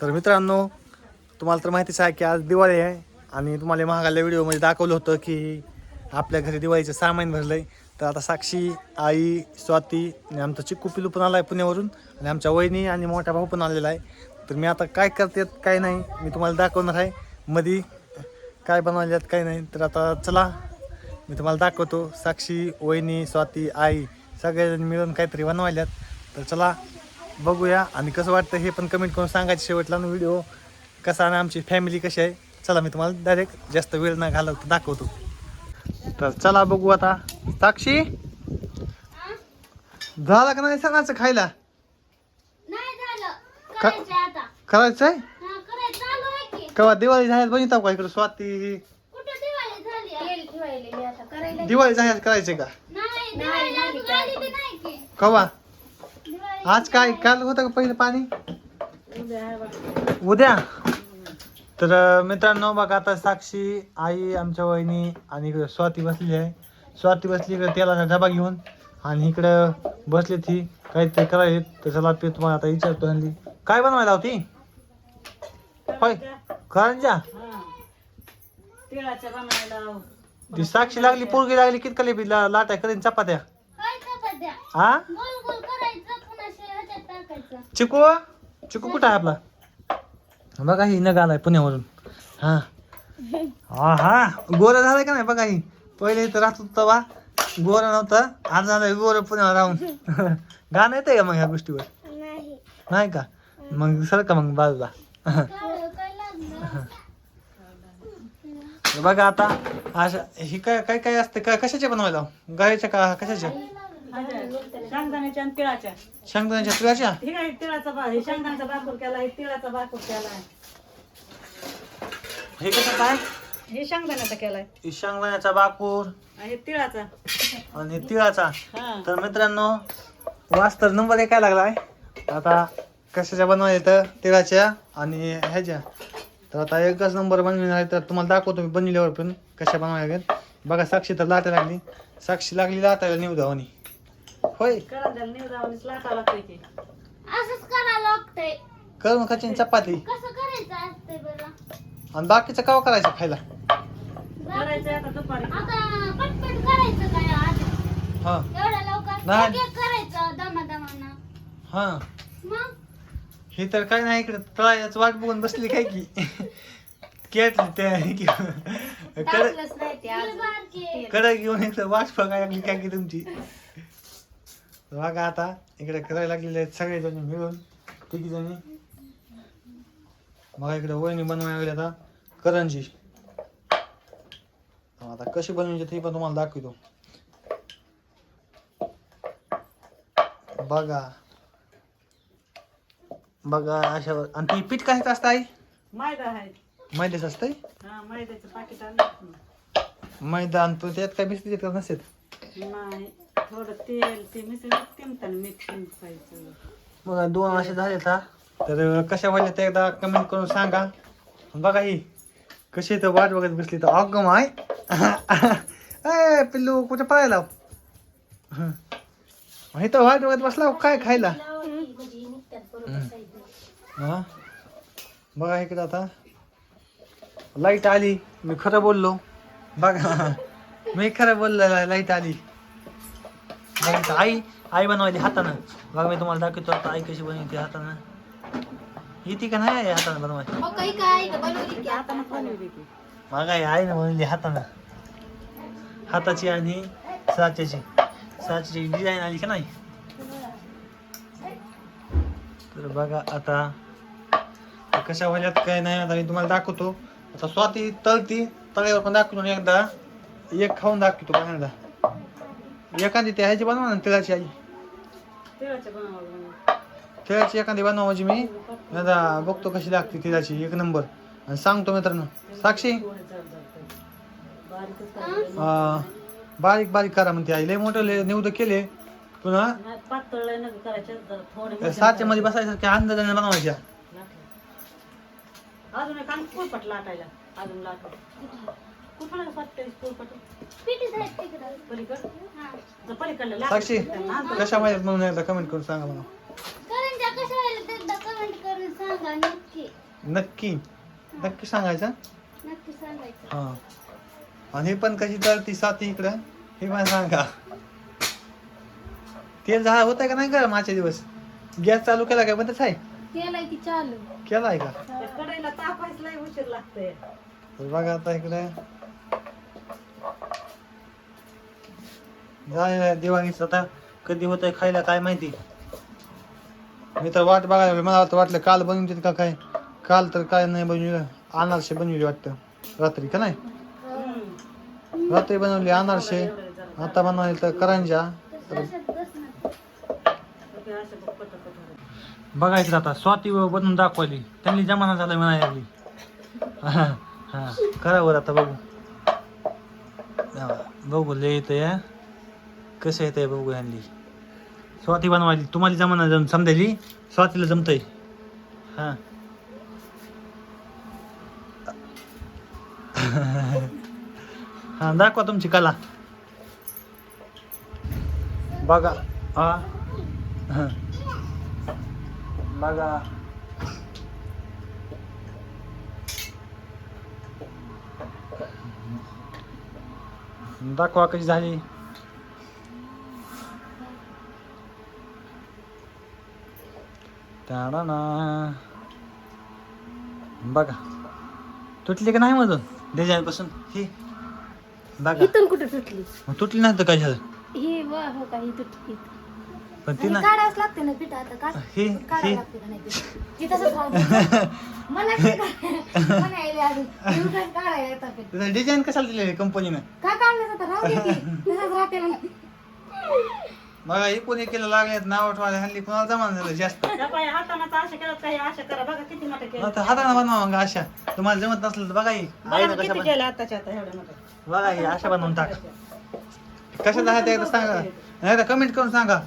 तर मित्रांनो तुम्हाला तर माहितीच आहे की आज दिवाळी आहे आणि तुम्हाला महागाल्या व्हिडिओमध्ये दाखवलं होतं की आपल्या घरी दिवाळीचं सामान भरलं आहे तर आता साक्षी आई स्वाती आणि आमचं चिक्कू पिलू पण आला आहे पुण्यावरून आणि आमच्या वहिनी आणि मोठा भाऊ पण आलेला आहे. तर मी आता काय करते काय नाही मी तुम्हाला दाखवणार आहे. मधी काय बनवल्यात काय नाही. तर आता चला मी तुम्हाला दाखवतो. साक्षी वहिनी स्वाती आई सगळेजण मिळून काहीतरी बनवायल्यात. तर चला बघूया. आणि कसं वाटतं हे पण कमेंट करून सांगायचं शेवटला. व्हिडिओ कसा आणि आमची फॅमिली कशी आहे? चला मी तुम्हाला डायरेक्ट जास्त वेळ न घालवतो दाखवतो. तर चला बघू आता. साक्षी? झालं का नाही सणाचं खायला? नाही झालं. का- करायचं आता. करायचं आहे हा करायचं. चालू आहे की. केव्हा दिवाळी झाल्यात बनिताव का इकडे स्वाती. कुठं दिवाळी झाली आहे? तेल ठेवायले मी आता. करायला दिवाळी झाल्यात करायचे का. कवा? आज काय काल होतं का पहिलं पाणी? उद्या. तर मित्रांनो बघा आता साक्षी आई आमच्या वहिनी आणि इकडे स्वाती बसलेली आहे. स्वाती बसली इकडे तेलाचा डबा घेऊन आणि इकडं बसली ती. काहीतरी करायला तर चला ते तुम्हाला आता विचारतो हल्ली. काय बनवायला होती होय. करंजा. हा. ती साक्षी लागली पोरगी लागली कितकली बी ला- लाटा करीन चपात्या. हा चिकू? चिकू कुठं आहे आपला? बघा ही नग आलाय पुण्यावरून. हा. हा हा. गोरं झालंय का नाही बघा ही? पहिले इथं राहत होतं बा गोरं नव्हतं. आज झालंय गोरं पुण्यावर राहून. गाणं येतंय का मग ह्या गोष्टीवर? नाही. नाही का? मग सर का मग बाजूला? बघा आता अशा ही काय काय काय असते? काय कशाचे बनवायला गायच्या का कशाच्या शेंगदाण्याच्या आणि तिळाच्या. शेंगदाण्याच्या हे काय तिळाचा बा हे शेंगदाण्याचा बाकूर केला तिळाचा बाकूर हे कसं काय? हे शेंगदाण्याचा केलाय. ही शेंगदाण्याचा बाकूर आणि हे तिळाचा. आणि तिळाचा. हा. तर मित्रांनो वास्तर नंबर एक काय लागलाय? आता कशाच्या बनवायच्या तर तिळाच्या आणि ह्याच्या. तर आता एकच नंबर बनविणार आहे तर तुम्हाला दाखवतो मी बनविल्यावर पण कशा बनवायला लागेल बघा साक्षी तर लाटा लागली. साक्षी लागली लाटायला नेऊ धावणी होय. करंजाला निवडावणीच लाटा लागते की असंच करावं लागतंय. करून खाची चपाती. कसं करायचं असतंय बरं? आणि बाकीचं काव करायचं खायला? करायचं आता दुपारी. आता पटपट करायचं काय आज? हा. एवढ्या लवकर? नाही. एक एक करायचं दमा दमानं हा. मग? हे तर काय नाही इकडे. तळायच वाट बघून बसली काय की? केट त्या नाही ते लय आज बारके. कडे घेऊन इकडे वाट बघायला लागली काय की तुमची. बघा आता. इकडे करायला लागलेले आहेत सगळे जण मिळून तिघी जणी बघा इकडे वहिनी बनवायला लागली आता करंजी. आता कशी बनवायची ते पण तुम्हाला दाखवतो. बघा. बघा अशा आणि ती पीठ कशाचं असतं आई? मैदा आहे. मैद्याचं असतंय? हा मैद्याचं पाकिट आणलं मैदा आणि तो त्यात काय बिस्किट का नसेल नाही थोडं तेल ते मिसळून तिमताना बघा दोन असे झाले का तर कशा व्हायला ते एकदा कमेंट करून सांगा. बघा ही कशी तर वाट बघत बसली तर अगं माय. अय पिल्लू कुठे पाहायला? हं. हे तर वाट बघत बसला काय खायला? हा? बघा इकडे आता. लाइट आली मी खरं बोललो. बघा. मी खरं बोललो लाइट आली आई आई बनवायची हातानं. बघा मी तुम्हाला दाखवतो आता आई कशी बनवते हातानं. येते का नाही आई हातानं बनवायची? हो काही काय बनवली की? हातानं बनवली की मग आई आईनं बनवली हातानं. हाताची आणि साच्याची. साच्याची डिझाईन आली का नाही? तर बघा आता कशा व्हायल्यात काय नाही आता मी तुम्हाला दाखवतो. आता स्वाती तळती तळ्यावर पण दाखवतो एकदा. एक खाऊन दाखवतो पहिल्यांदा एखादी त्या ह्याची बनवा ना तिळाची आई. तिळाची एखादी बनवा म्हणजे मी. आता बघतो कशी लागते तिळाची एक नंबर. आणि सांगतो मित्रांनो. साक्षी? बारीक बारीक करा म्हणते आई. लय मोठं लय निवड केले. पुन्हा सातच्या मध्ये बसायसारख्या अंदाजाने बनवायच्या. अजून एक लाटायला. अजून पलीकड? हा. जर पलीकडलं साक्षी. कशा माहिती म्हणून एकदा कमेंट करून सांगा मला. करंजा कशा व्हायला ते एकदा कमेंट करून सांगा नक्की. नक्की. नक्की सांगायचं नक्की सांगायचं. हां. आणि हे पण कशी तळती साथी इकडं हे पण सांगा. तेल झालं होतं का नाही गरम आजचे दिवस? गॅस चालू केला काय बंदच आहे? केलाय की चालू. केला आहे का कढईला तापायचं लय उशीर लागतंय. तर बघा आता इकडे. झालेलं दिवाळीचं आता कधी होत आहे खायला काय माहिती? मी तर वाट बघायला मला तर वाटलं काल बनवते का काय? काल तर काय नाही बनवलं. अनारसे बनवली वाटतं. रात्री का नाही? रात्री बनवली अनारसे. आता बनवली तर करंजा. बघायचं आता. स्वाती बनवून दाखवली त्यांनी जमाना झाला म्हणायला लागली. करा बरं आता बघू. बघू लिहित येतं या कसं येतंय बघू आणली स्वाती बनवायली. तुम्हाला जमाना जम समजायली? स्वातीला जमतंय. हां. हां दाखवा तुमची कला. बघा. हा. हा. बघा. दाखवा कशी झाली. टाळाना. बघा तुटली का नाही मधून डिझाईन पासून ही बघा इथून कुठे तुटली मग तुटली नाही तर काय झालं ही वा हो का ही तुटली पण ती ना काढावंच लागते ना पिठा आता का ही काढावं ही लागते का नाही पिठं? ती तसंच राहू दे. मला काय काढ- मला यायला अजून. मी उगाच काढायला येतं पिठं. डिझाईन कशाला दिली कंपनीनं का काढलं तर राहू दे की. तसंच राहते ना. बघा ही कोणी केलं लागल्यात नाव ठेवायला हल्ली कोणाला जमान झालं जास्त? हातानं तर असं केलं काही असं करा बघा किती मोठं केलं. आता हाताने बनवा मग अशा तुम्हाला जमत नसलं तर बघा ही. बघा आईनं ना कशा किती बन- केलं आताच्या आता एवढं मोठं बघा ही अशा बनवून टाक. कशा आहे ते एकदा सांगा. नाही तर कमेंट करून सांगा.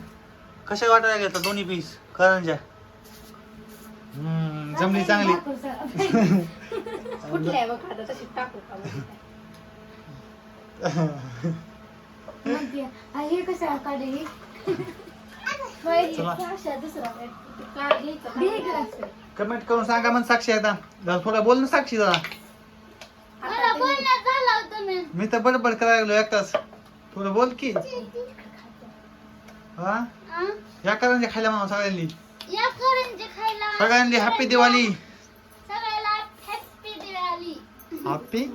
कशा वाटायला घेतलं दोन्ही पीस करंजा. हम्म, जमली चांगली. कुठल्या बघ आता तशी टाकू का? बघ. म्हणते, "आ, हे कसं काढली होय, हे चला. अशा दुसरा काय. काढली का? दे इकडं असं. कमेंट करून सांगा मग साक्षी एकदा जरा थोडं बोल ना साक्षी जरा. मला बोलण्यात झालं होतं मी. मी तर बडबड करायला लागलो एकटाच. थोडं बोल की. हा? आ? या करंजा खायला म्हणा सगळ्यांनी. या करंजी खायला सगळ्यांनी हॅपी दिवाळी. सगळ्याला happy Diwali. Happy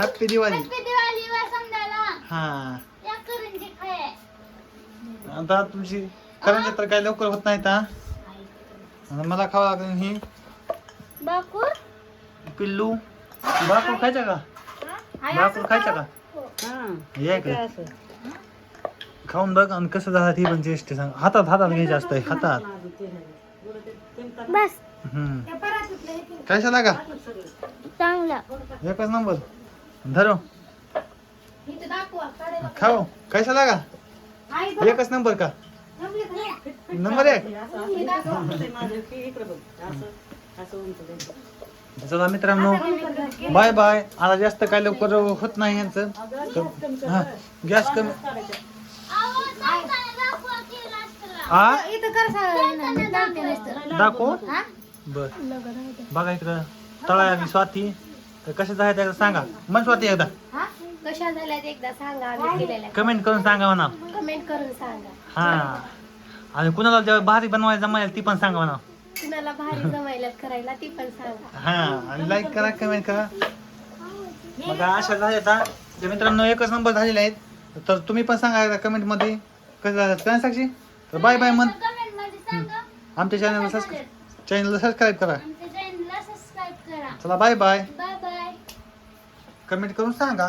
happy Diwali. Happy हा. आता तुमची करंजा तर काय लवकर होत नाहीत हा? आणि मला खावं लागेल ही. बाकूर? पिल्लू. बापूर खायचा का? बापूर खायचा का? हा ये काय? का असं? खाऊन बघ आणि कसं झालं ती पण टेस्ट सांग. हातात हातात घ्यायचं असतंय हातात. बस. हम्म. कशा लागा? चांगला. एकच नंबर. धरो. खाओ. कशा लागा? एकच नंबर का? नंबर एक. चला मित्रांनो. Bye bye. आता जास्त काय लवकर होत नाही यांचं. हा गॅस कमी हा दाखव बर. बघा इकडं. तळा स्वाती. तर कशा झाल्या त्या सांगा. मन स्वाती एकदा. कशा झाल्या ते एकदा सांगा आम्ही केलेल्या कमेंट करून सांगा म्हणा. कमेंट करून सांगा. हा. आणि कुणाला जेव्हा भारी बनवायला जमायला ती पण सांगा म्हणा. कुणाला भारी जमायला करायला ती पण सांगा. हा आणि लाईक करा कमेंट करा. बघा अशा झाल्या आता. जे मित्रांनो एकच नंबर झालेले आहेत. तर तुम्ही पण सांगा कमेंटमध्ये. कसं झालं? काय साक्षी? तर बाय बाय मन कमेंटमध्ये सांगा आमच्या चॅनलला सबस्क्राईब चॅनलला सबस्क्राईब करा. आमच्या चॅनलला सबस्क्राईब करा. चला bye bye bye bye comment करून सांगा.